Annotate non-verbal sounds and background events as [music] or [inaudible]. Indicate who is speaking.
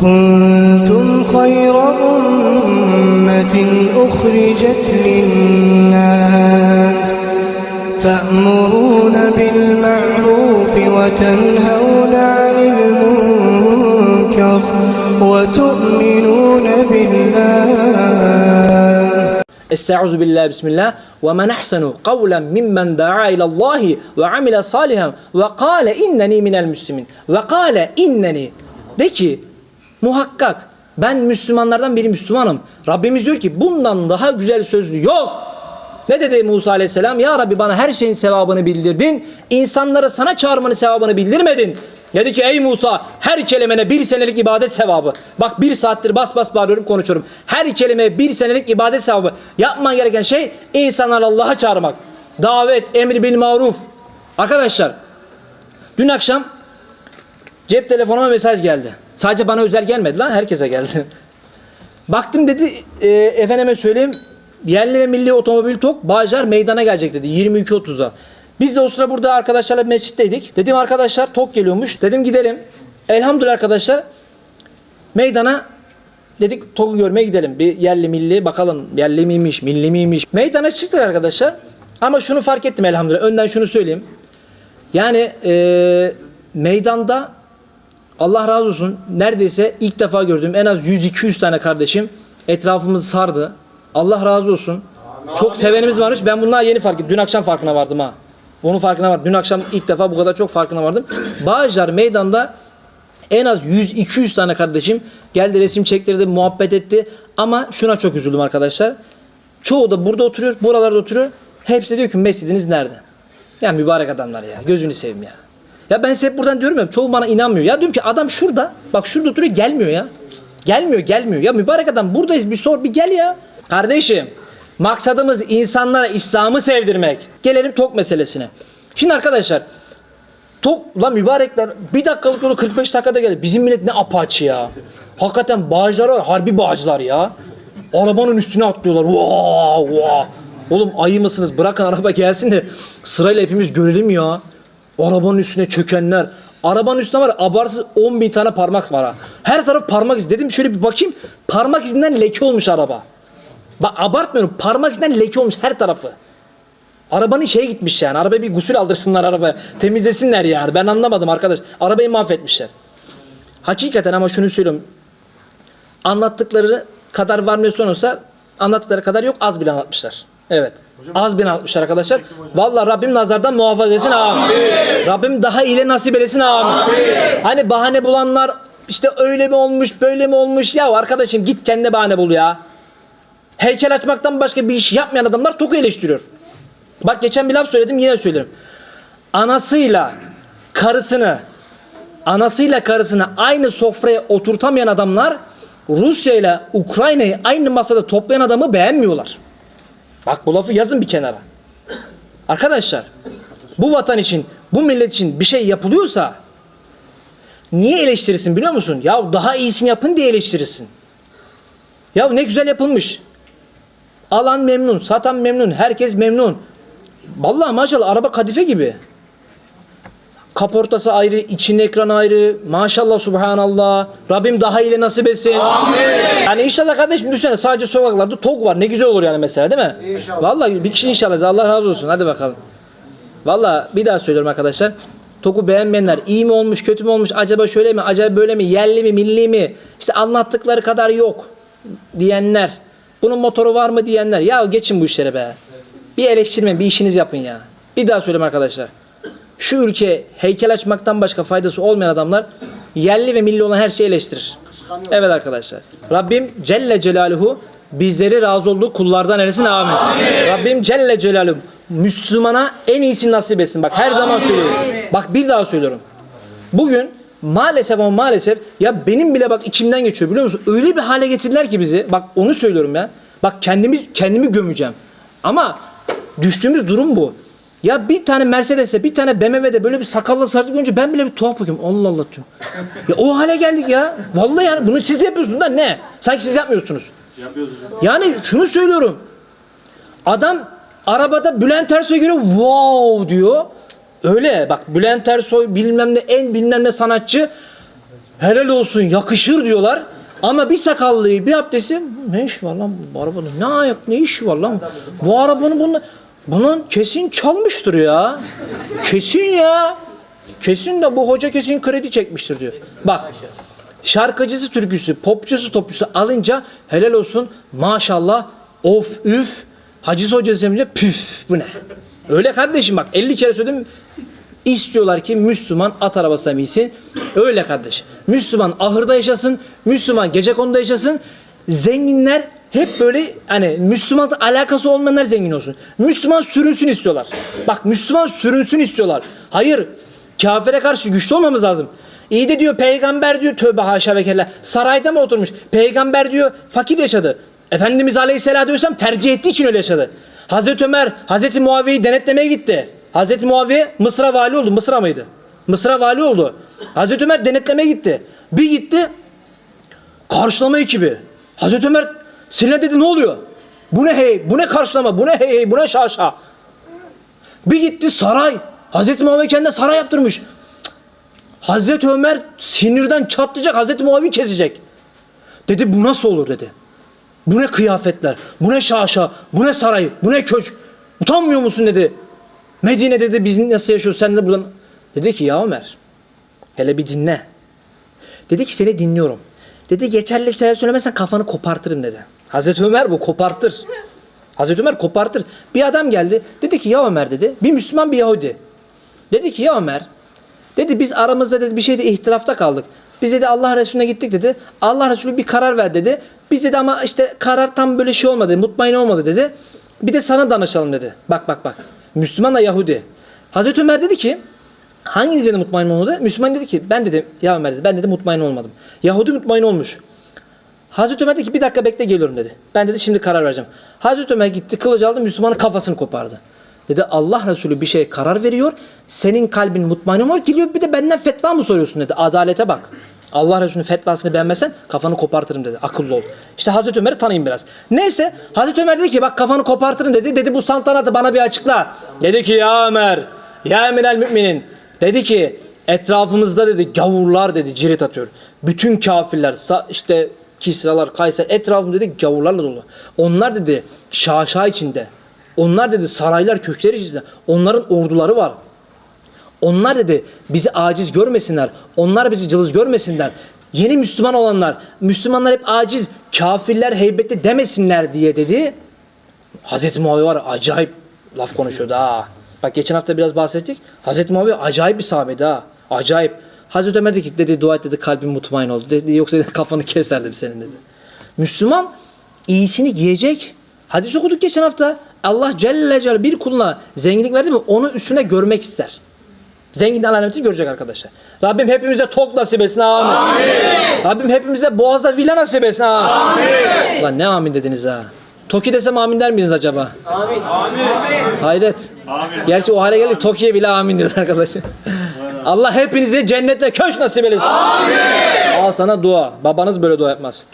Speaker 1: كنتم خير أمة أخرجت للناس تأمرون بالمعروف وتنهون عن المنكر وتؤمنون بالله.
Speaker 2: استعوذ بالله بسم الله. ومن أحسن قولا ممن دعا إلى الله وعمل صالحا وقال إنني من المسلمين. وقال إنني. De ki muhakkak ben Müslümanlardan biri Müslümanım. Rabbimiz diyor ki bundan daha güzel sözlü yok. Ne dedi Musa aleyhisselam? Ya Rabbi bana her şeyin sevabını bildirdin. İnsanları sana çağırmanın sevabını bildirmedin. Dedi ki ey Musa her kelimene bir senelik ibadet sevabı. Bak bir saattir bas bas bağırıyorum konuşuyorum. Her kelimeye bir senelik ibadet sevabı. Yapman gereken şey insanları Allah'a çağırmak. Davet, emri bil maruf. Arkadaşlar dün akşam cep telefonuma mesaj geldi. Sadece bana özel gelmedi lan herkese geldi. [laughs] Baktım dedi e, efendime söyleyeyim yerli ve milli otomobil tok Bağcar meydana gelecek dedi 22.30'a. Biz de o sıra burada arkadaşlarla mescitteydik. Dedim arkadaşlar tok geliyormuş. Dedim gidelim. Elhamdülillah arkadaşlar meydana dedik TOG'u görmeye gidelim. Bir yerli milli bakalım yerli miymiş milli miymiş. Meydana çıktık arkadaşlar. Ama şunu fark ettim elhamdülillah. Önden şunu söyleyeyim. Yani e, meydanda Allah razı olsun neredeyse ilk defa gördüğüm en az 100-200 tane kardeşim etrafımızı sardı. Allah razı olsun. Çok sevenimiz varmış. Ben bunlar yeni fark ettim. Dün akşam farkına vardım ha. Onun farkına vardım. Dün akşam ilk defa bu kadar çok farkına vardım. Bağcılar meydanda en az 100-200 tane kardeşim geldi resim çektirdi, muhabbet etti. Ama şuna çok üzüldüm arkadaşlar. Çoğu da burada oturuyor, buralarda oturuyor. Hepsi diyor ki mescidiniz nerede? Ya mübarek adamlar ya. Gözünü seveyim ya. Ya ben size hep buradan diyorum ya çoğu bana inanmıyor. Ya diyorum ki adam şurada. Bak şurada oturuyor gelmiyor ya. Gelmiyor gelmiyor. Ya mübarek adam buradayız bir sor bir gel ya. Kardeşim maksadımız insanlara İslam'ı sevdirmek. Gelelim tok meselesine. Şimdi arkadaşlar Tok lan mübarekler bir dakikalık yolu 45 dakikada geldi. Bizim millet ne apaçı ya. Hakikaten bağcılar var harbi bağcılar ya. Arabanın üstüne atlıyorlar. Vaa vaa. Oğlum ayı mısınız? Bırakın araba gelsin de sırayla hepimiz görelim ya. Arabanın üstüne çökenler. Arabanın üstüne var abartsız 10 bin tane parmak var ha. Her taraf parmak izi. Dedim şöyle bir bakayım. Parmak izinden leke olmuş araba. Bak abartmıyorum. Parmak izinden leke olmuş her tarafı. Arabanın şeye gitmiş yani. Arabaya bir gusül aldırsınlar arabaya. Temizlesinler yani. Ben anlamadım arkadaş. Arabayı mahvetmişler. Hakikaten ama şunu söylüyorum. Anlattıkları kadar varmıyorsa olsa anlattıkları kadar yok az bile anlatmışlar. Evet. Az bile anlatmışlar arkadaşlar. Vallahi Rabbim nazardan muhafaza etsin amin. Rabbim daha iyi nasip eylesin amin. Hani bahane bulanlar işte öyle mi olmuş böyle mi olmuş ya arkadaşım git kendine bahane bul ya. Heykel açmaktan başka bir iş yapmayan adamlar toku eleştiriyor. Bak geçen bir laf söyledim yine söylerim. Anasıyla karısını anasıyla karısını aynı sofraya oturtamayan adamlar Rusya ile Ukrayna'yı aynı masada toplayan adamı beğenmiyorlar. Bak bu lafı yazın bir kenara. Arkadaşlar bu vatan için bu millet için bir şey yapılıyorsa niye eleştirirsin biliyor musun? Ya daha iyisini yapın diye eleştirirsin. Ya ne güzel yapılmış. Alan memnun, satan memnun, herkes memnun. Vallahi maşallah araba kadife gibi. Kaportası ayrı, içinin ekranı ayrı. Maşallah subhanallah. Rabbim daha iyi nasip etsin. Amin. Yani inşallah kardeşim düşünsene sadece sokaklarda TOG var. Ne güzel olur yani mesela değil mi? İnşallah. Vallahi bir kişi inşallah. Allah razı olsun. Hadi bakalım. Vallahi bir daha söylüyorum arkadaşlar. TOG'u beğenmeyenler iyi mi olmuş, kötü mü olmuş, acaba şöyle mi, acaba böyle mi, yerli mi, milli mi? İşte anlattıkları kadar yok diyenler. Bunun motoru var mı diyenler. Ya geçin bu işlere be. Bir eleştirmeyin, bir işiniz yapın ya. Bir daha söyleyeyim arkadaşlar. Şu ülke heykel açmaktan başka faydası olmayan adamlar yerli ve milli olan her şeyi eleştirir. Evet arkadaşlar. Rabbim Celle Celaluhu bizleri razı olduğu kullardan eylesin amin. Rabbim Celle Celaluhu Müslümana en iyisini nasip etsin. Bak her zaman söylüyorum. Bak bir daha söylüyorum. Bugün maalesef ama maalesef ya benim bile bak içimden geçiyor biliyor musun? Öyle bir hale getirdiler ki bizi. Bak onu söylüyorum ya. Bak kendimi kendimi gömeceğim. Ama düştüğümüz durum bu. Ya bir tane Mercedes'te bir tane BMW'de böyle bir sakallı sarı görünce ben bile bir tuhaf bakıyorum. Allah Allah diyorum. Ya o hale geldik ya. Vallahi yani bunu siz de yapıyorsunuz da ne? Sanki siz yapmıyorsunuz. Yani şunu söylüyorum. Adam arabada Bülent Ersoy göre wow diyor. Öyle bak Bülent Ersoy bilmem ne en bilmem ne sanatçı helal olsun yakışır diyorlar. Ama bir sakallıyı bir abdesti ne iş var lan bu arabanın ne ayak ne iş var lan bu arabanın bunun bunun kesin çalmıştır ya kesin ya kesin de bu hoca kesin kredi çekmiştir diyor bak şarkıcısı türküsü popçusu topçusu alınca helal olsun maşallah of üf hacısı hocası demince püf bu ne öyle kardeşim bak 50 kere söyledim İstiyorlar ki Müslüman at arabasına binsin. Öyle kardeş. Müslüman ahırda yaşasın. Müslüman gece konuda yaşasın. Zenginler hep böyle hani Müslüman alakası olmayanlar zengin olsun. Müslüman sürünsün istiyorlar. Bak Müslüman sürünsün istiyorlar. Hayır. Kafire karşı güçlü olmamız lazım. İyi de diyor peygamber diyor tövbe haşa ve kella. Sarayda mı oturmuş? Peygamber diyor fakir yaşadı. Efendimiz Aleyhisselatü Vesselam tercih ettiği için öyle yaşadı. Hazreti Ömer Hazreti Muaviye'yi denetlemeye gitti. Hazreti Muaviye Mısır'a vali oldu. Mısır'a mıydı? Mısır'a vali oldu. Hazreti Ömer denetlemeye gitti. Bir gitti karşılama ekibi. Hazreti Ömer sinirlen dedi ne oluyor? Bu ne hey? Bu ne karşılama? Bu ne hey hey? Bu ne şaşa? Bir gitti saray. Hazreti Muaviye kendine saray yaptırmış. Hazreti Ömer sinirden çatlayacak. Hazreti Muaviye kesecek. Dedi bu nasıl olur dedi. Bu ne kıyafetler, bu ne şaşa, bu ne saray, bu ne köşk. Utanmıyor musun dedi. Medine dedi biz nasıl yaşıyoruz sen de buradan. Dedi ki ya Ömer hele bir dinle. Dedi ki seni dinliyorum. Dedi geçerli sebep söylemezsen kafanı kopartırım dedi. Hazreti Ömer bu kopartır. Hazreti Ömer kopartır. Bir adam geldi. Dedi ki ya Ömer dedi. Bir Müslüman bir Yahudi. Dedi ki ya Ömer. Dedi biz aramızda dedi bir şeyde ihtilafta kaldık. Biz dedi Allah Resulüne gittik dedi. Allah Resulü bir karar ver dedi. Biz dedi ama işte karar tam böyle şey olmadı. Mutmain olmadı dedi. Bir de sana danışalım dedi. Bak bak bak. Müslümanla Yahudi. Hazreti Ömer dedi ki hanginiz dedi mutmain olmadı? Müslüman dedi ki ben dedi ya Ömer dedi ben dedi mutmain olmadım. Yahudi mutmain olmuş. Hazreti Ömer dedi ki bir dakika bekle geliyorum dedi. Ben dedi şimdi karar vereceğim. Hazreti Ömer gitti kılıç aldı Müslümanın kafasını kopardı. Dedi Allah Resulü bir şey karar veriyor. Senin kalbin mutmain olmuyor. Geliyor bir de benden fetva mı soruyorsun dedi. Adalete bak. Allah Resulü'nün fetvasını beğenmezsen kafanı kopartırım dedi. Akıllı ol. İşte Hazreti Ömer'i tanıyın biraz. Neyse Hazreti Ömer dedi ki bak kafanı kopartırım dedi. Dedi bu saltanatı bana bir açıkla. Dedi ki ya Ömer ya eminel müminin. Dedi ki etrafımızda dedi gavurlar dedi cirit atıyor. Bütün kafirler işte Kisralar, Kayser etrafım dedi gavurlarla dolu. Onlar dedi şaşa içinde. Onlar dedi saraylar köşkler içinde. Onların orduları var. Onlar dedi bizi aciz görmesinler. Onlar bizi cılız görmesinler. Yeni Müslüman olanlar, Müslümanlar hep aciz, kafirler heybetli demesinler diye dedi. Hazreti Muaviye var acayip laf konuşuyordu ha. Bak geçen hafta biraz bahsettik. Hazreti Muaviye acayip bir sahabeydi ha. Acayip. Hazreti Ömer dedi dedi dua et dedi kalbim mutmain oldu. Dedi, yoksa dedi, kafanı keserdim senin dedi. Müslüman iyisini giyecek. Hadis okuduk geçen hafta. Allah Celle Celle bir kuluna zenginlik verdi mi onu üstüne görmek ister. Zenginliğin alametini görecek arkadaşlar. Rabbim hepimize tok nasip etsin amin. Rabbim hepimize boğazda villa nasip etsin amin. Lan ne amin dediniz ha. Toki desem amin der miydiniz acaba? Amin. Hayret. Gerçi o hale geldik Toki'ye bile amin diyoruz arkadaşlar. Allah hepinize cennette köş nasip eylesin. Amin. Al sana dua. Babanız böyle dua yapmaz.